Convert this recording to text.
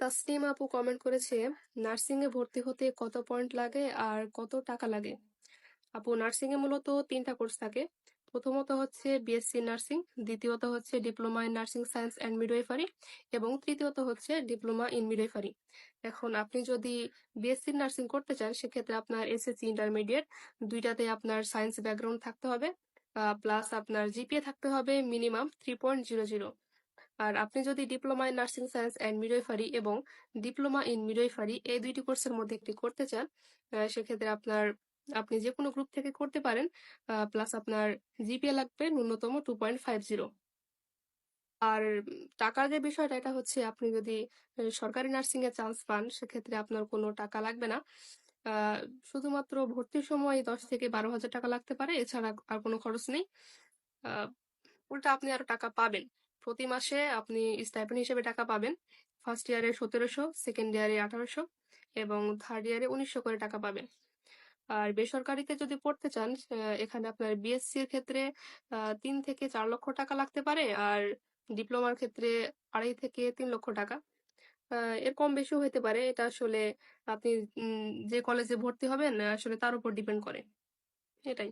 তাসনিম আপু কমেন্ট করেছে নার্সিং এ ভর্তি হতে কত পয়েন্ট লাগে আর কত টাকা লাগে? আপু নার্সিং এ মূলত তিনটা কোর্স থাকে। প্রথমত হচ্ছে বিএসসি নার্সিং দ্বিতীয়ত হচ্ছে diploma in nursing science and midwifery এবং তৃতীয়ত হচ্ছে ডিপ্লোমা ইন মিডওয়াইফারি এখন আপনি যদি বিএসসি নার্সিং করতে চান, সেক্ষেত্রে আপনার এসএসসি ইন্টারমিডিয়েট দুইটাতে আপনার সায়েন্স ব্যাকগ্রাউন্ড থাকতে হবে প্লাস আপনার জিপিএ থাকতে হবে minimum three point zero zero আর আপনি যদি diploma in nursing science and midwifery এবং ডিপ্লোমা ইন মিডওয়াইফারি এই দুইটি কোর্সের মধ্যে একটি করতে চান সেক্ষেত্রে আপনার, আপনি যে কোনো গ্রুপ থেকে করতে পারেন প্লাস আপনার জিপিএ লাগবে ন্যূনতম টু পয়েন্ট ফাইভ জিরো আর টাকার যে বিষয়টা, এটা হচ্ছে আপনি যদি সরকারি নার্সিং এ চান্স পান, সেক্ষেত্রে আপনার কোনো টাকা লাগবে না। শুধুমাত্র ভর্তির সময় দশ থেকে বারো হাজার টাকা লাগতে পারে, এছাড়া আর কোনো খরচ নেই। উল্টা আপনি আরও টাকা পাবেন। প্রতি মাসে আপনি স্টাইপেন্ড হিসেবে টাকা পাবেন। ফার্স্ট ইয়ারে সতেরোশো সেকেন্ড ইয়ারে আঠারোশো এবং থার্ড ইয়ারে উনিশশো করে টাকা পাবেন। আর বেসরকারিতে যদি পড়তে চান এখানে আপনার বিএসসি এর ক্ষেত্রে তিন থেকে চার লক্ষ টাকা লাগতে পারে আর ডিপ্লোমার ক্ষেত্রে আড়াই থেকে তিন লক্ষ টাকা। এর কম বেশিও হতে পারে। এটা আসলে আপনি যে কলেজে ভর্তি হবেন আসলে তার উপর ডিপেন্ড করে। এটাই।